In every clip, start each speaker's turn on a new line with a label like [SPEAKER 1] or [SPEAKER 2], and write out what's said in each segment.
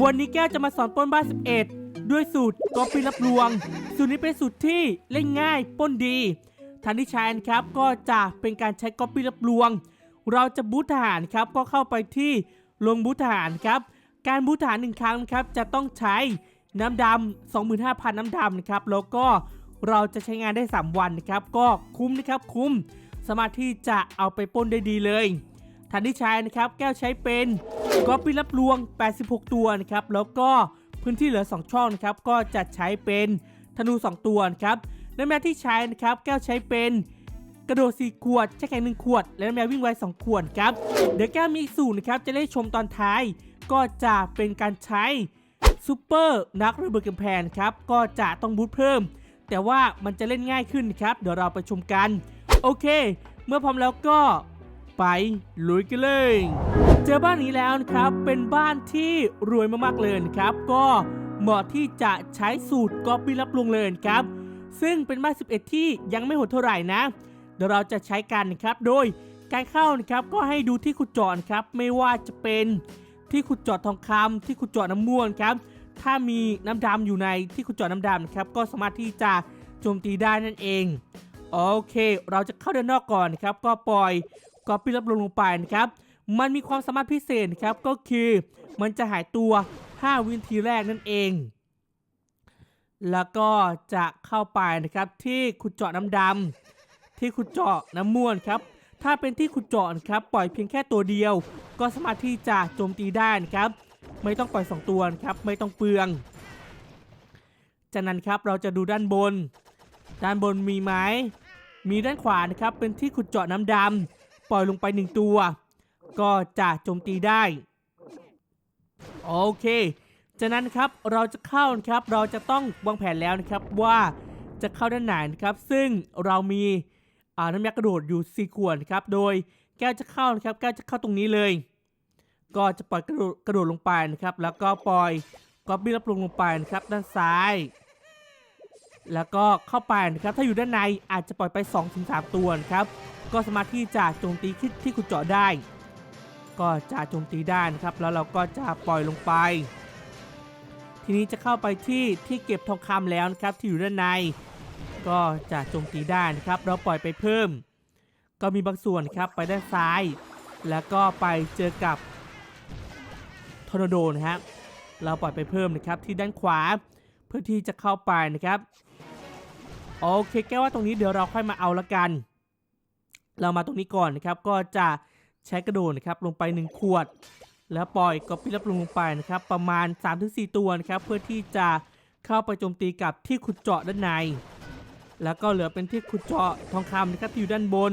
[SPEAKER 1] วันนี้แก้วจะมาสอนปล้นบ้าน11 ด้วยสูตรก๊อปปี้รับลวง สูตรนี้เป็นสูตรที่เล่นง่ายปล้นดีทันที่ใช้นะครับก็จะเป็นการใช้ก๊อปปี้รับลวง เราจะบูททหารครับก็เข้าไปที่ลงบูททหารครับ การบูททหารหนึ่งครั้งนะครับจะต้องใช้น้ำดำ25,000 น้ำดำนะครับแล้วก็เราจะใช้งานได้ 3 วันนะครับ ก็คุ้มนะครับคุ้ม สามารถที่จะเอาไปป้นได้ดีเลย ทันที่ใช้นะครับแก้วใช้เป็นก๊อปปี้รับลวง 86 ตัวนะครับแล้วก็พื้นที่เหลือ 2 ช่องนะครับก็จะใช้เป็นธนู 2 ตัวนะครับน้ำแมวที่ใช้นะครับแก้วใช้เป็นกระโดด4ขวดใช้แข็ง1ขวด และน้ำแมววิ่งไว2ขวดครับเดี๋ยวแก้วมีอีกสูตรนะครับจะได้ชมตอนท้าย ก็จะเป็นการใช้ซูเปอร์นักระเบิดกำแพงครับก็จะต้องบูทเพิ่ม แต่ว่ามันจะเล่นง่ายขึ้นครับเดี๋ยวเราไปชมกัน โอเค เมื่อพร้อมแล้วก็ ไปลุยกันเลย เจอบ้านนี้แล้วนะครับ เป็นบ้านที่รวยมากๆเลยครับ ก็เหมาะที่จะใช้สูตรก๊อปปี้รับลวงเลยครับ ซึ่งเป็นบ้าน 11 ที่ยังไม่โหดเท่าไหร่นะ เดี๋ยวเราจะใช้กันนะครับ โดยการเข้านะครับก็ให้ดูที่ขุดเจาะนะครับ ไม่ว่าจะเป็นที่ขุดเจาะทองคำที่ขุดเจาะน้ำม่วงครับ ถ้ามีน้ำดำอยู่ในที่ขุดเจาะน้ำดำนะครับ ก็สามารถที่จะโจมตีได้นั่นเอง โอเค เราจะเข้าด้านนอกก่อนนะครับ ก็ปล่อย ก๊อปปี้รับลงลงไปนะครับ มันมีความสามารถพิเศษครับก็คือมันจะหายตัว 5 วินาทีแรกนั่นเอง แล้วก็จะเข้าไปนะครับที่ขุดเจาะน้ำดำที่ขุดเจาะน้ำม่วนครับ ถ้าเป็นที่ขุดเจาะครับปล่อยเพียงแค่ตัวเดียว ก็สามารถที่จะโจมตีได้นะครับ ไม่ต้องปล่อย 2 ตัวครับไม่ต้องเปลือง จากนั้นครับเราจะดูด้านบน ด้านบนมีไหมมีด้านขวานะครับเป็นที่ขุดเจาะน้ำดำ ปล่อยลงไปหนึ่งตัว ก็จะโจมตีได้ โอเค จากนั้นครับเราจะเข้านะครับเราจะต้องวางแผนแล้วนะครับว่าจะเข้าด้านไหนนะครับ ซึ่งเรามีน้ำยากระโดดอยู่ 4 ขวดครับ โดยแก้วจะเข้านะครับ แก้วจะเข้าตรงนี้เลย ก็จะปล่อยกระโดดกระโดดลงไปนะครับ แล้วก็ปล่อยก๊อบบี้รับลงลงไปนะครับ ด้านซ้าย แล้วก็เข้าไปนะครับ ถ้าอยู่ด้านในอาจจะปล่อยไป 2-3 ตัวนะครับ ก็สามารถที่จะโจมตีที่ที่ขุดเจาะได้ ก็จะโจมตีได้นะครับ แล้วเราก็จะปล่อยลงไป ทีนี้จะเข้าไปที่ที่เก็บทองคำแล้วนะครับที่อยู่ด้านใน ก็จะโจมตีได้นะครับ เราปล่อยไปเพิ่ม ก็มีบางส่วนครับไปด้านซ้าย แล้วก็ไปเจอกับทอร์นาโดนะครับเราปล่อยไปเพิ่มนะครับที่ด้านขวาเพื่อที่จะเข้าไปนะครับ โอเคแก้วว่าตรงนี้เดี๋ยวเราค่อยมาเอาละกัน เรามาตรงนี้ก่อนนะครับ ก็จะใช้กระโดดนะครับลงไป 1 ขวด แล้วปล่อยก๊อปปี้รับลงลงไปนะครับ ประมาณ 3-4 ตัวนะครับ เพื่อที่จะเข้าไปโจมตีกับที่ขุดเจาะด้านใน แล้วก็เหลือเป็นที่ขุดเจาะทองคำนะครับที่อยู่ด้านบน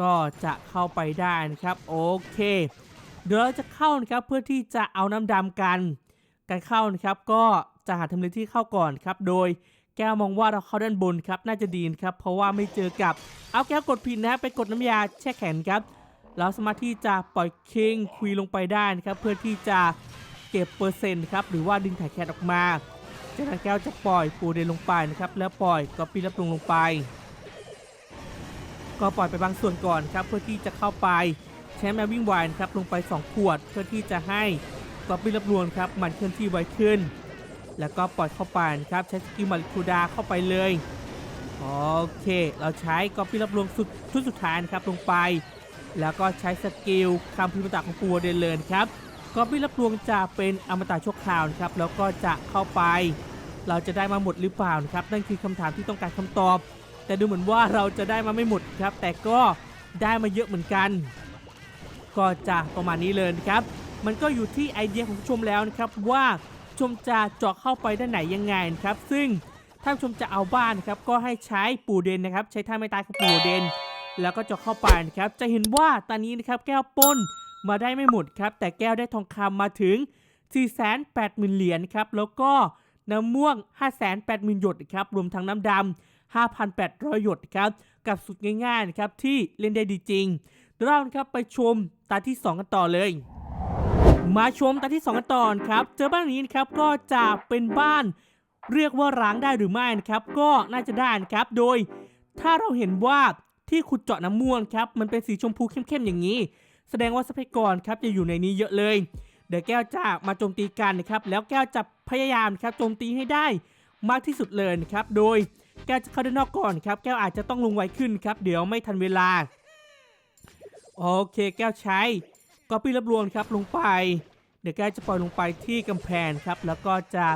[SPEAKER 1] ก็จะเข้าไปได้นะครับโอเค เดี๋ยวเราจะเข้านะครับเพื่อที่จะเอาน้ำดำกัน การเข้านะครับก็จะหาทำเลที่เข้าก่อนครับโดย ก้วมองว่าเราเข้าด้านบนครับน่าจะดีนครับเพราะว่าไม่เจอกับเอาแก้วกดผิดนะครับไปกดน้ำยาแช่แข็งครับเราสามารถที่จะปล่อยคิงคุยลงไปได้นะครับเพื่อที่จะเก็บเปอร์เซ็นต์ครับหรือว่าดึงถ่ายแคทออกมาจากนั้นแก้วจะปล่อยปูเดนลงไปนะครับแล้วปล่อยก๊อปปี้รับลงลงไป ก็ปล่อยไปบางส่วนก่อนครับเพื่อที่จะเข้าไปใช้แมววิ่งไวนะครับลงไป 2 ขวดเพื่อที่จะให้ก๊อปปี้รับรวงครับมันเคลื่อนที่ไวขึ้น แล้วก็ปล่อยเข้าไปนะครับ ใช้สกิลมาริคูดาเข้าไปเลย โอเค เราใช้ก๊อปปี้รับรวงสุดชุดสุดท้ายนะครับลงไป แล้วก็ใช้สกิลคำพิมพ์ตาของปูเดนเลยครับก๊อปปี้รับรวงจะเป็นอมตะชั่วคราวนะครับ แล้วก็จะเข้าไป เราจะได้มาหมดหรือเปล่านะครับ นั่นคือคำถามที่ต้องการคำตอบ แต่ดูเหมือนว่าเราจะได้มาไม่หมดครับ แต่ก็ได้มาเยอะเหมือนกัน ก็จะประมาณนี้เลยนะครับ มันก็อยู่ที่ไอเดียของผู้ชมแล้วนะครับว่า ชมจะเจาะเข้าไปด้านไหนยังไงนะครับ ซึ่งถ้าชมจะเอาบ้านนะครับก็ให้ใช้ปูเดนนะครับ ใช้ท่าไม่ตายของปูเดน แล้วก็เจาะเข้าไปนะครับ จะเห็นว่าตอนนี้นะครับแก้วป้นมาได้ไม่หมดครับ แต่แก้วได้ทองคำมาถึง 480,000 เหรียญครับ แล้วก็น้ำม่วง 580,000 หยดนะครับ รวมทั้งน้ำดำ 5,800 หยดครับ กับสุดง่ายๆนะครับที่เล่นได้ดีจริง เราครับไปชมตาที่ 2 กันต่อเลย มาชมตาที่2กันต่อครับ เจอบ้านนี้นะครับก็จะเป็นบ้าน เรียกว่าร้างได้หรือไม่นะครับ ก็น่าจะได้นะครับ โดย ถ้าเราเห็นว่าที่ขุดเจาะน้ำม่วงครับมันเป็นสีชมพูเข้มๆอย่างนี้ แสดงว่าทรัพยากรครับจะอยู่ในนี้เยอะเลย เดี๋ยวแก้วจะมาโจมตีกันนะครับ แล้วแก้วจะพยายามครับโจมตีให้ได้มากที่สุดเลยนะครับ โดยแก้วจะเข้าด้านนอกก่อนครับ แก้วอาจจะต้องลงไวขึ้นครับ เดี๋ยวไม่ทันเวลา โอเค แก้วใช้ ก็ปี้รับรวงครับลงไป เดี๋ยวแก้วจะปล่อยลงไปที่กำแพงครับ แล้วก็จะ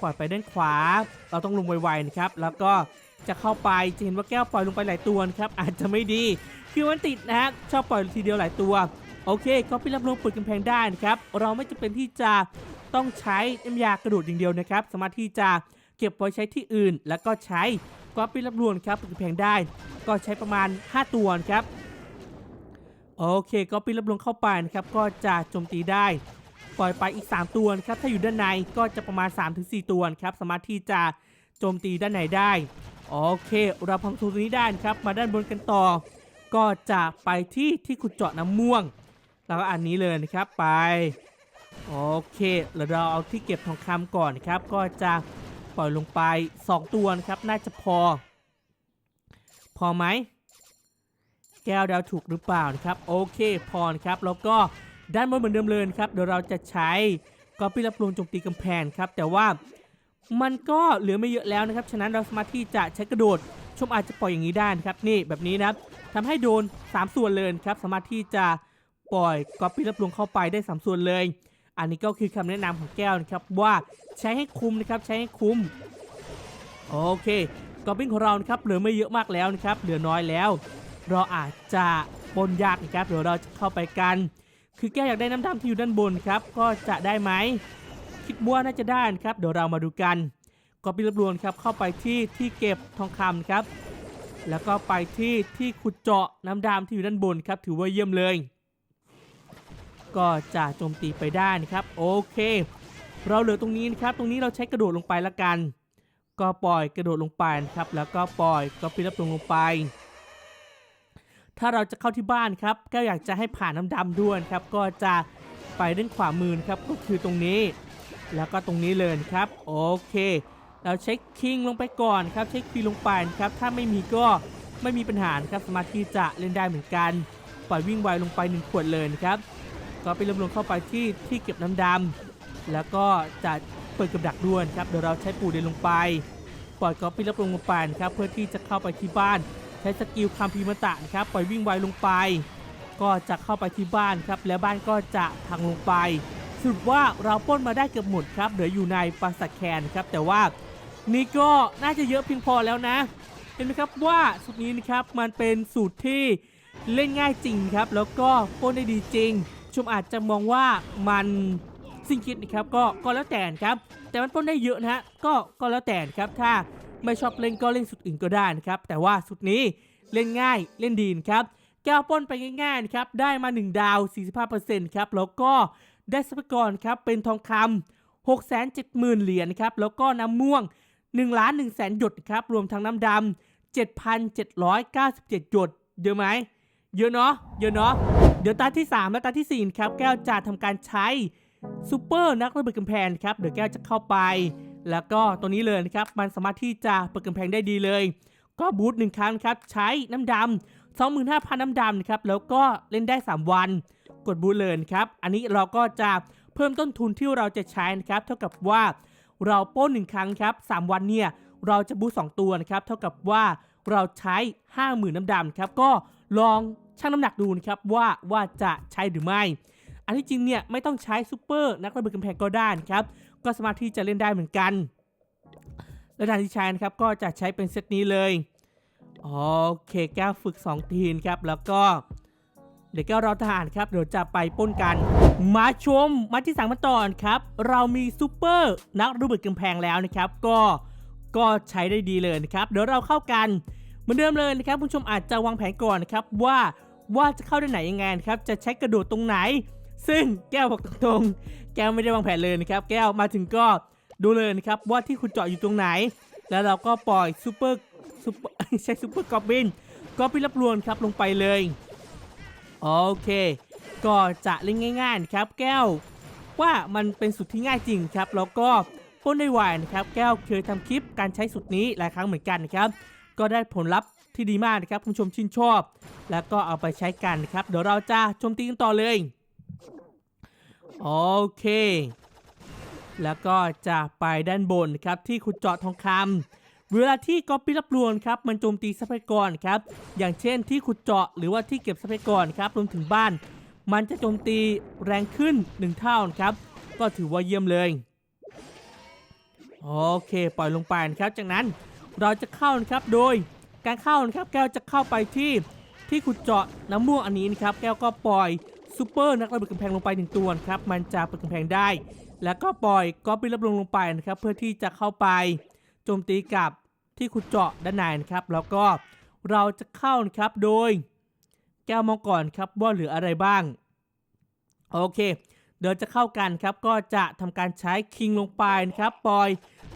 [SPEAKER 1] ปล่อยไปด้านขวา เราต้องลงไวๆนะครับ แล้วก็จะเข้าไปจะเห็นว่าแก้วปล่อยลงไปหลายตัวครับ อาจจะไม่ดี คือมันติดนะฮะชอบปล่อยทีเดียวหลายตัว โอเคก็ปี้รับรวงเปิดกำแพงได้นะครับ เราไม่จำเป็นที่จะต้องใช้น้ำยากระโดดอย่างเดียวนะครับ สามารถที่จะเก็บไว้ใช้ที่อื่น แล้วก็ใช้ก็ปี้รับรวงครับเปิดกำแพงได้ ก็ใช้ประมาณ 5 ตัวครับ โอเคก็ปีนรับลงเข้าไปนะครับก็จะโจมตีได้ ปล่อยไปอีก 3 ตัวครับถ้าอยู่ด้านในก็จะประมาณ 3-4 ตัวครับสามารถที่จะโจมตีด้านในได้โอเค เราพังตัวนี้ได้นครับมาด้านบนกันต่อ ก็จะไปที่ที่ขุดเจาะน้ำม่วงแล้วก็อันนี้เลยนะครับไปโอเคแล้วเราเอาที่เก็บทองคำก่อนครับ ก็จะปล่อยลงไป 2 ตัวนะครับน่าจะพอ พอไหม แก้วดาวถูกหรือเปล่านะครับโอเคพอนะครับแล้วก็ด้านบนเหมือนเดิมเลยครับเดี๋ยวเราจะใช้กอปี้รับรวงโจมตีกำแพงครับแต่ว่ามันก็เหลือไม่เยอะแล้วนะครับ ฉะนั้นเราสามารถที่จะใช้กระโดดชมอาจจะปล่อยอย่างนี้ได้นะครับนี่แบบนี้นะครับทำให้โดน 3 ส่วนเลยครับสามารถที่จะปล่อยกอปี้รับรวงเข้าไปได้ 3 ส่วนเลย อันนี้ก็คือคำแนะนำของแก้วนะครับว่าใช้ให้คุ้มนะครับใช้ให้คุ้มโอเคกอบบิ้งของเรานะครับเหลือไม่เยอะมากแล้วนะครับเหลือน้อยแล้ว เราอาจจะปนยากนะครับเดี๋ยวเราจะเข้าไปกัน คือแก้วอยากได้น้ำดำที่อยู่ด้านบนครับ ก็จะได้ไหมคิดว่าน่าจะได้ครับ เดี๋ยวเรามาดูกันก็ปีรบรวนครับเข้าไปที่ที่เก็บทองคำครับ แล้วก็ไปที่ที่ขุดเจาะน้ำดำที่อยู่ด้านบนครับถือว่าเยี่ยมเลย ก็จะโจมตีไปได้นะครับโอเค เราเหลือตรงนี้นะครับ ตรงนี้เราใช้กระโดดลงไปละกัน ก็ปล่อยกระโดดลงไปนะครับ แล้วก็ปล่อยก็ปีรับลงลงไป ถ้าเราจะเข้าที่บ้านครับก็อยากจะให้ผ่านน้ำดำด้วยครับ ก็จะไปด้านขวามือครับก็คือตรงนี้ แล้วก็ตรงนี้เลยครับโอเค เราเช็คคิงลงไปก่อนครับ เช็คคีลงไปนะครับ ถ้าไม่มีก็ไม่มีปัญหาครับสามารถที่จะเล่นได้เหมือนกัน ปล่อยวิ่งไวลงไปหนึ่งขวดเลยครับก็ไปรวมลงเข้าไปที่ที่เก็บน้ำดำแล้วก็จะเปิดกับดักด้วยนครับเดี๋ยวเราใช้ปูเดินลงไป ปล่อยก็ไปรับลงลงไปนครับเพื่อที่จะเข้าไปที่บ้าน ช้สกิลคัมพีมตะนะครับปล่อยวิ่งไวลงไป ก็จะเข้าไปที่บ้านครับ แล้วบ้านก็จะพังลงไปสรุดว่าเราปล้นมาได้เกือบหมดครับเหลืออยู่ในปราสาทแคนครับ แต่ว่านี่ก็น่าจะเยอะเพียงพอแล้วนะ เห็นไหมครับว่าสูตรนี้นะครับมันเป็นสูตรที่เล่นง่ายจริงครับ แล้วก็ปล้นได้ดีจริงชมอาจจะมองว่ามันสิ่งคิดนะครับก็ก็แล้วแต่ครับ แต่มันปล้นได้เยอะนะฮะก็ก็แล้วแต่ครับถ้า ไม่ชอบเล่นก็เล่นสุดอื่นก็ได้นะครับ แต่ว่าสุดนี้เล่นง่ายเล่นดีนะครับ แก้วป้นไปง่ายๆนะครับ ได้มา 1 ดาว 45%ครับ แล้วก็ได้ทรัพยากรครับ เป็นทองคำ670,000 เหรียญนะครับ แล้วก็น้ำม่วง1ล้าน1แสนหยดครับ รวมทั้งน้ำดำ7,797 หยด เยอะไหม เยอะเนาะ เยอะเนาะ เดี๋ยวตาที่ 3 และตาที่4ครับ แก้วจะทำการใช้ซูเปอร์นักระเบิดกำแพงครับ เดี๋ยวแก้วจะเข้าไป แล้วก็ตัวนี้เลยนะครับ มันสามารถที่จะเปิดกำแพงได้ดีเลย ก็บูทหนึ่งครั้งครับ ใช้น้ำดำ25,000น้ำดำนะครับ แล้วก็เล่นได้ 3 วัน กดบูทเลยครับ อันนี้เราก็จะเพิ่มต้นทุนที่เราจะใช้นะครับ เท่ากับว่าเราโป้นหนึ่งครั้งครับ3วันเนี่ย เราจะบูทสองตัวนะครับ เท่ากับว่าเราใช้ 50,000น้ำดำครับ ก็ลองชั่งน้ำหนักดูนะครับว่าว่าจะใช้หรือไม่ อันที่จริงเนี่ยไม่ต้องใช้ซูเปอร์นักระเบิดกำแพงก็ได้นะครับ ก็สามารถที่จะเล่นได้เหมือนกัน และทางที่ใช้นะครับก็จะใช้เป็นเซตนี้เลยโอเคแก้วฝึก 2 ทีนครับแล้วก็เดี๋ยวแก้วรอทหารครับเดี๋ยวจะไปป้นกัน มาชมมาที่สังมาตอนครับ เรามีซูเปอร์นักระเบิดกำแพงแล้วนะครับ ก็ก็ใช้ได้ดีเลยนะครับ เดี๋ยวเราเข้ากันเหมือนเดิมเลยนะครับคุณผู้ชมอาจจะวางแผนก่อนนะครับว่าว่าจะเข้าได้ไหนยังไงครับ จะใช้กระโดดตรงไหน ซึ่งแก้วบอกตรงๆ แก้วไม่ได้วางแผนเลยนะครับ แก้วมาถึงก็ดูเลยนะครับว่าที่คุณเจาะอยู่ตรงไหน แล้วเราก็ปล่อยซูเปอร์ซูเปอร์ใช้ซูเปอร์กอบบินกอบบินรับรวนครับลงไปเลยโอเค ก็จะเล่นง่ายๆนะครับ แก้วว่ามันเป็นสุดที่ง่ายจริงครับ แล้วก็ป้นได้ไวนะครับ แก้วเคยทำคลิปการใช้สุดนี้หลายครั้งเหมือนกันนะครับ ก็ได้ผลลัพธ์ที่ดีมากนะครับคุณผู้ชมชื่นชอบ แล้วก็เอาไปใช้กันนะครับ เดี๋ยวเราจะโจมตีกันต่อเลย โอเค แล้วก็จะไปด้านบนครับที่ขุดเจาะทองคำเวลาที่ก๊อปปี้รับรวงครับมันโจมตีทรัพยากรครับ อย่างเช่นที่ขุดเจาะหรือว่าที่เก็บทรัพยากรครับรวมถึงบ้าน มันจะโจมตีแรงขึ้น 1 เท่าครับ ก็ถือว่าเยี่ยมเลยโอเค ปล่อยลงไปนะครับ จากนั้นเราจะเข้านะครับโดยการเข้านะครับแก้วจะเข้าไปที่ที่ขุดเจาะน้ำม่วงอันนี้นะครับ แก้วก็ปล่อย ซูเปอร์นักระเบิดกำแพงลงไปหนึ่งตัวครับมันจะเปิดกำแพงได้ แล้วก็ปล่อยก๊อปปี้รับลงลงไปนะครับเพื่อที่จะเข้าไปโจมตีกับที่ขุดเจาะด้านในนะครับ แล้วก็เราจะเข้านะครับโดย แก้วมองก่อนครับว่าเหลืออะไรบ้าง โอเค เดี๋ยวจะเข้ากันครับก็จะทำการใช้คิงลงไปนะครับปล่อย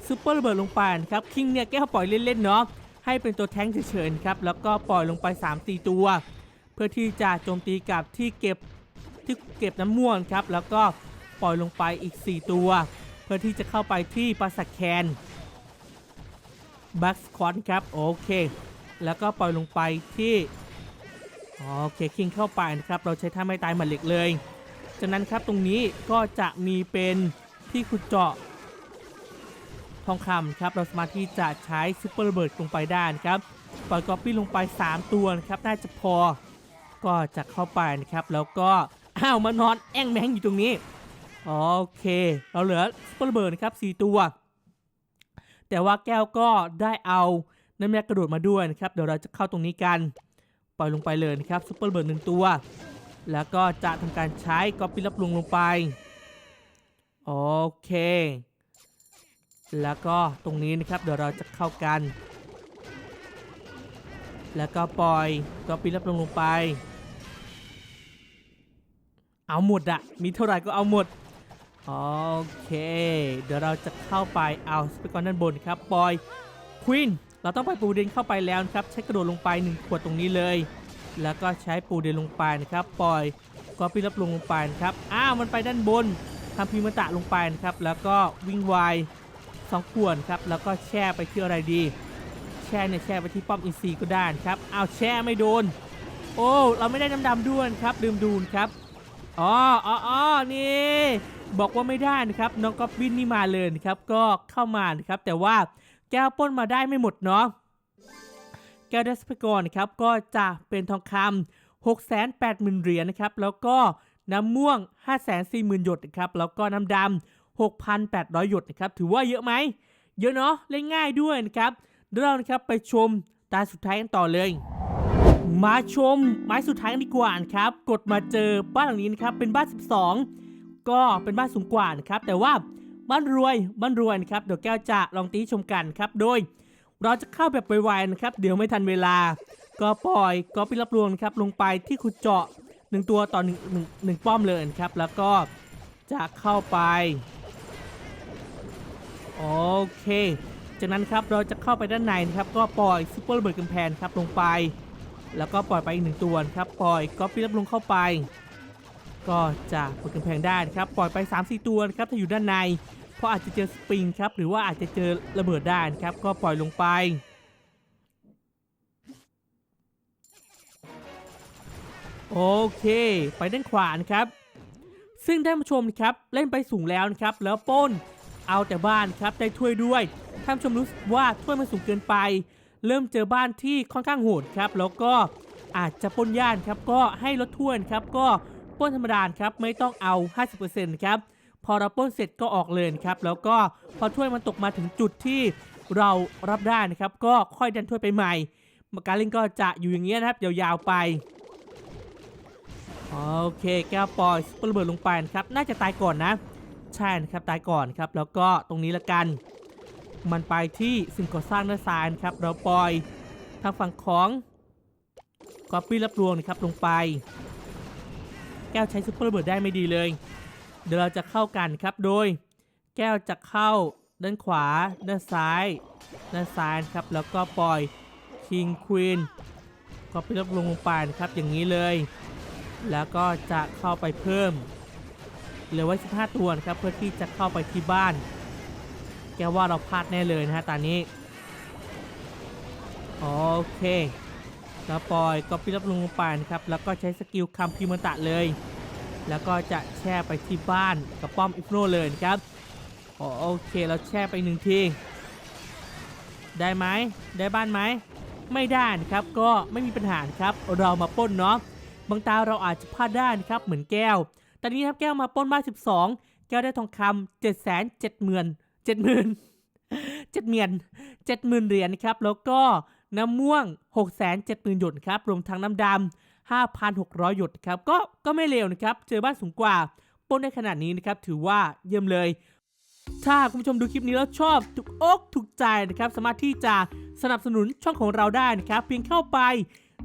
[SPEAKER 1] ซูเปอร์ระเบิดลงไปนะครับคิงเนี่ยแก้วปล่อยเล่นๆเนาะให้เป็นตัวแท้งเฉยๆครับแล้วก็ปล่อยลงไป3-4ตัว เพื่อที่จะโจมตีกับที่เก็บ ที่เก็บน้ำม่วงครับ แล้วก็ปล่อยลงไปอีก 4 ตัว เพื่อที่จะเข้าไปที่ปราสาทแคนบัคสควอนครับ โอเค แล้วก็ปล่อยลงไปที่ โอเค คิงเข้าไปนะครับ เราใช้ท่าไม่ตายหมัดเหล็กเลย จากนั้นครับตรงนี้ก็จะมีเป็นที่ขุดเจาะทองคำครับเราสามารถที่จะใช้ซุปเปอร์ระเบิดลงไปได้นะครับปล่อยก๊อปปี้ลงไป 3 ตัวนะครับ น่าจะพอก็จะเข้าไปนะครับ แล้วก็ อ้าวมานอนแอ่งแมงอยู่ตรงนี้โอเค เราเหลือซุปเปอร์ระเบิดนะครับ4ตัว แต่ว่าแก้วก็ได้เอาน้ำยากระโดดมาด้วยนะครับเดี๋ยวเราจะเข้าตรงนี้กัน ปล่อยลงไปเลยนะครับซุปเปอร์ระเบิดหนึ่งตัว แล้วก็จะทำการใช้ก๊อปปี้รับลงลงไปโอเค แล้วก็ตรงนี้นะครับเดี๋ยวเราจะเข้ากัน แล้วก็ปล่อยก๊อปปี้รับลงลงไป เอาหมดอะมีเท่าไหร่ก็เอาหมด โอเค เดี๋ยวเราจะเข้าไปเอาสเปกอนด้านบนครับปอยควีนเราต้องไปปูเดนเข้าไปแล้วนะครับ ใช้กระโดดลงไปหนึ่งขวดตรงนี้เลย แล้วก็ใช้ปูเดนลงไปนะครับปอยก็ปีรับลงลงไปนะครับอ้าวมันไปด้านบนทำพิมพ์ตะลงไปนะครับ แล้วก็วิ่งไวสองขวดครับแล้วก็แช่ไปที่อะไรดี แช่เนี่ยแช่ไปที่ป้อมอินซีก็ได้นครับอ้าวแช่ไม่โดน โอ้เราไม่ได้น้ำดำด้วยนครับลืมดูนครับ อ๋ออ๋ออ๋อนี่บอกว่าไม่ได้นะครับน้องก๊อบบินนี่มาเลยนะครับก็เข้ามานะครับแต่ว่าแก้วป้นมาได้ไม่หมดเนาะแก้วเดสพกรนะครับก็จะเป็นทองคำ680,000เหรียญนะครับแล้วก็น้ำม่วง 540,000หยดนะครับแล้วก็น้ำดำ6,800 หยดนะครับถือว่าเยอะไหมเยอะเนาะเล่นง่ายด้วยนะครับเดี๋ยวเรานะครับไปชมตาสุดท้ายกันต่อเลย มาชม ไม้สุดท้ายกันดีกว่านะครับ กดมาเจอบ้านหลังนี้นะครับ เป็นบ้าน 12 ก็เป็นบ้านสูงกว่านะครับ แต่ว่าบ้านรวย บ้านรวยนะครับ เดี๋ยวแก้วจะลองตีชมกันครับ โดย เราจะเข้าแบบไวๆนะครับ เดี๋ยวไม่ทันเวลา ก็ปล่อยก็ไปรับรวงครับ ลงไปที่ขุดเจาะหนึ่งตัวต่อหนึ่งหนึ่งหนึ่งป้อมเลยนะครับ แล้วก็จะเข้าไป โอเค จากนั้นครับเราจะเข้าไปด้านในนะครับ ก็ปล่อยซูเปอร์ระเบิดกำแพงครับลงไป แล้วก็ปล่อยไปอีกหนึ่งตัวครับปล่อยก็ปีรับลงเข้าไป ก็จะเปิดกำแพงได้ครับปล่อยไป 3-4 ตัวนะครับถ้าอยู่ด้านในเพราะอาจจะเจอสปริงครับหรือว่าอาจจะเจอระเบิดได้นะครับก็ปล่อยลงไปโอเค ไปด้านขวานะครับ ซึ่งท่านผู้ชมครับเล่นไปสูงแล้วนะครับ แล้วป้นเอาแต่บ้านครับได้ถ้วยด้วยท่านผู้ชมรู้สึกว่าถ้วยมันสูงเกินไป เริ่มเจอบ้านที่ค่อนข้างโหดครับ แล้วก็อาจจะป้นย่านครับ ก็ให้ลดถ้วยครับ ก็ป้นธรรมดาครับ ไม่ต้องเอา 50%ครับ พอเราป้นเสร็จก็ออกเลยครับ แล้วก็พอถ้วยมันตกมาถึงจุดที่เรารับได้นะครับ ก็ค่อยดันถ้วยไปใหม่การเล่นก็จะอยู่อย่างเงี้ยนะครับยาวๆไป โอเคแก้วปล่อยปอร์ระเบิดลงไปนะครับ น่าจะตายก่อนนะ ใช่นะครับ ตายก่อนครับ แล้วก็ตรงนี้ละกัน มันไปที่สิ่งก่อสร้างด้านซ้ายนะครับ เราปล่อยทางฝั่งของกอปปี้รับรวงนะครับลงไป แก้วใช้ซุปเปอร์ระเบิดได้ไม่ดีเลย เดี๋ยวเราจะเข้ากันครับโดย แก้วจะเข้าด้านขวา ด้านซ้าย ด้านซ้ายครับ แล้วก็ปล่อยคิงควีนก็ไปรับลงลงไปนะครับ อย่างนี้เลย แล้วก็จะเข้าไปเพิ่มเหลือไว้ 15 ตัวนะครับ เพื่อที่จะเข้าไปที่บ้าน แกว่าเราพลาดแน่เลยนะฮะตอนนี้ โอเคก็ปล่อยก็ปิรับลงลงไปนะครับ แล้วก็ใช้สกิลคัมพิมันตะเลย แล้วก็จะแช่ไปที่บ้านกับป้อมอิฟโนเลยครับอ๋อโอเคเราแช่ไปหนึ่งทีได้ไหมได้บ้านไหมไม่ได้นะครับก็ไม่มีปัญหาครับเรามาป้นเนาะบางตาเราอาจจะพลาดได้นะครับเหมือนแก้ว ตอนนี้ครับแก้วมาป้นบ้าน 12 แก้วได้ทองคำเจ็ดแสน เจ็ดหมื่นเจ็ดเหมื่นเจ็ดหมื่นเหรียญนะครับ แล้วก็น้ำม่วง6กแสนเจ็ดหมื่นหยดครับ รวมทั้งน้ำดำ5,600หกร้อยหยดครับ ก็ก็ไม่เลวนะครับ เจอบ้านสูงกว่าป้นได้ขนาดนี้นะครับ ถือว่าเยี่ยมเลย ถ้าคุณผู้ชมดูคลิปนี้แล้วชอบถูกอกถูกใจนะครับ สามารถที่จะสนับสนุนช่องของเราได้นะครับ เพียงเข้าไป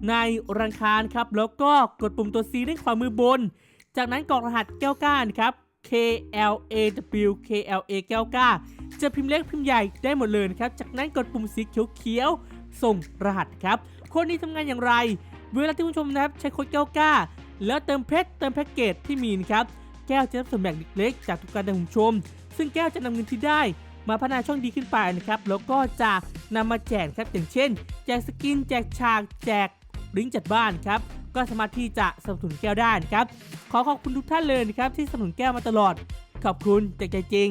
[SPEAKER 1] ในรังคารครับ แล้วก็กดปุ่มตัว C ด้านขวามือบน จากนั้นกรอกรหัสแก้วก้านครับ K L A W K L A แก้วก้าจะพิมพ์เล็กพิมพ์ใหญ่ได้หมดเลยนะครับ จากนั้นกดปุ่มสีเขียวๆส่งรหัสครับค้ดนี้ทำงานอย่างไร เวลาที่คุณผู้ชมนะครับใช้โค้ดแก้วก้า แล้วเติมเพชรเติมแพ็กเกจที่มีนะครับ แก้วจะรับส่วนแบ่งเล็กๆจากทุกการเดินของชม ซึ่งแก้วจะนำเงินที่ได้มาพัฒนาช่องดีขึ้นไปนะครับ แล้วก็จะนำมาแจกครับอย่างเช่น แจกสกิน แจกฉาก แจกลิงก์จัดบ้านครับ ก็สามารถที่จะสนับสนุนแก้วได้นะครับ ขอขอบคุณทุกท่านเลยนะครับที่สนับสนุนแก้วมาตลอด ขอบคุณจากใจจริง